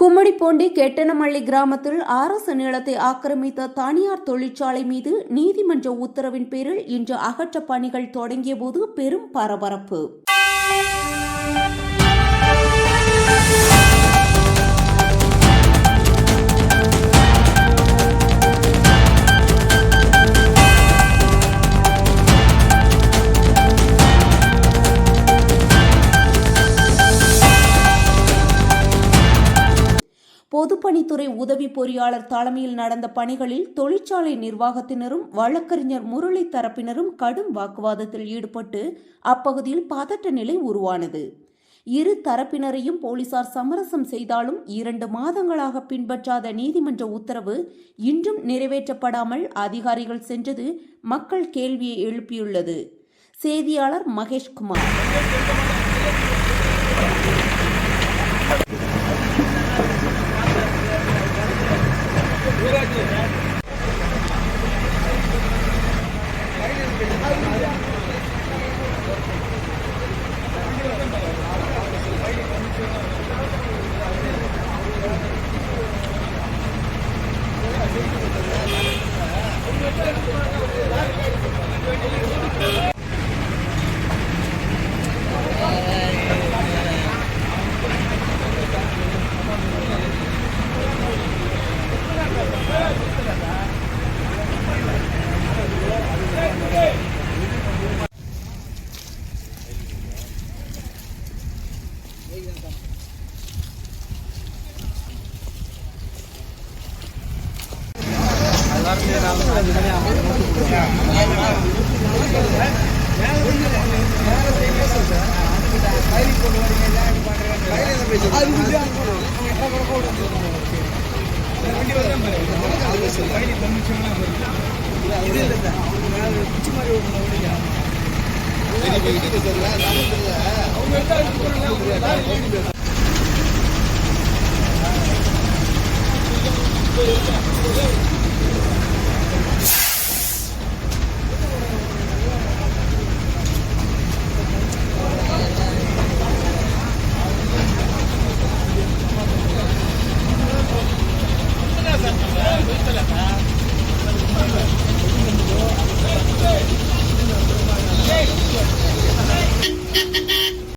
கும்மிடிப்பூண்டி கெட்டனமள்ளி கிராமத்தில் அரசு நிலத்தை ஆக்கிரமித்த தனியார் தொழிற்சாலை மீது நீதிமன்ற உத்தரவின் பேரில் இன்று அகற்ற பணிகள் தொடங்கியபோது பெரும் பரபரப்பு. பொதுப்பணித்துறை உதவி பொறியாளர் தலைமையில் நடந்த பணிகளில் தொழிற்சாலை நிர்வாகத்தினரும் வழக்கறிஞர் முரளி தரப்பினரும் கடும் வாக்குவாதத்தில் ஈடுபட்டு அப்பகுதியில் பதட்ட நிலை உருவானது. இரு தரப்பினரையும் போலீசார் சமரசம் செய்தாலும் இரண்டு மாதங்களாக பின்பற்றாத நீதிமன்ற உத்தரவு இன்றும் நிறைவேற்றப்படாமல் அதிகாரிகள் சென்றது மக்கள் கேள்வியை எழுப்பியுள்ளது. செய்தியாளர் மகேஷ்குமார் இது இல்லை சார் அவங்க குச்சி மாதிரி ஓட்டணும் அப்படியா அவங்க எடுத்தாங்க Thank you.